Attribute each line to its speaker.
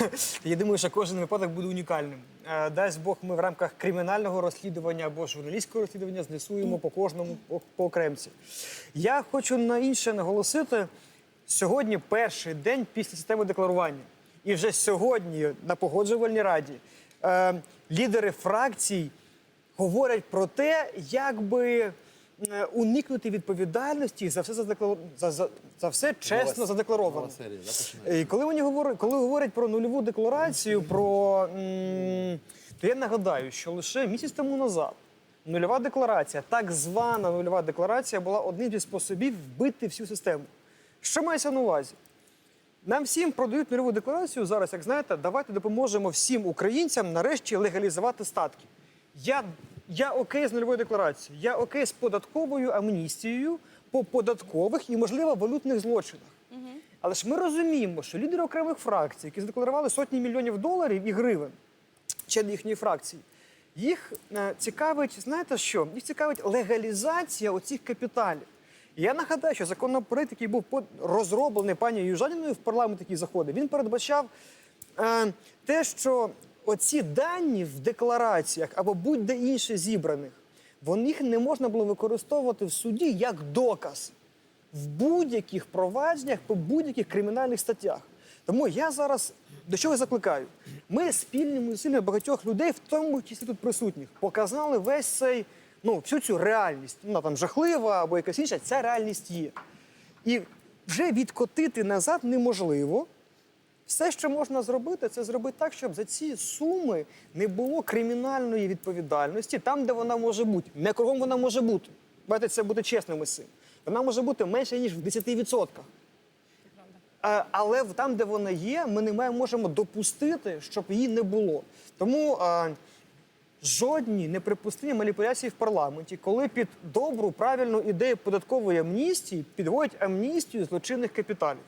Speaker 1: Я думаю, що кожен випадок буде унікальним. Е, Дасть Бог, ми в рамках кримінального розслідування або журналістського розслідування знесуємо по кожному по, окремці. Я хочу на інше наголосити. Сьогодні перший день після системи декларування. І вже сьогодні на погоджувальній раді е, лідери фракцій говорять про те, як би уникнути відповідальності за все задеклар... за, за, за все чесно задекларовано. І коли вони говорять, коли говорять про нульову декларацію, про м, то я нагадаю, що лише місяць тому назад нульова декларація, так звана нульова декларація, була одним зі способів вбити всю систему. Що мається на увазі? Нам всім продають нульову декларацію зараз, як знаєте, давайте допоможемо всім українцям нарешті легалізувати статки. Я, я окей з нульовою декларацією, я окей з податковою амністією по податкових і, можливо, валютних злочинах. Але ж ми розуміємо, що лідери окремих фракцій, які задекларували сотні мільйонів доларів і гривень, члени їхньої фракції, їх е, цікавить, знаєте що? Їх цікавить легалізація оцих капіталів. І Я нагадаю, що законопроект, який був розроблений пані Южаніною в парламент, який заходив, він передбачав е, те, що оці дані в деклараціях або будь-де інше зібраних, вони їх не можна було використовувати в суді як доказ в будь-яких провадженнях по будь-яких кримінальних статтях. Тому я зараз до чого закликаю? Ми спільними зусиллями багатьох людей, в тому числі тут присутніх, показали весь цей, ну, всю цю реальність. Вона там жахлива або якась інша, ця реальність є. І вже відкотити назад неможливо. Все, що можна зробити, це зробити так, щоб за ці суми не було кримінальної відповідальності там, де вона може бути. Не кругом вона може бути. Давайте це бути чесними з цим. Вона може бути менше, ніж в 10%. А, але там, де вона є, ми не маємо- можемо допустити, щоб її не було. Тому а, жодні неприпустимі маніпуляції в парламенті, коли під добру, правильну ідею податкової амністії підводять амністію злочинних капіталів.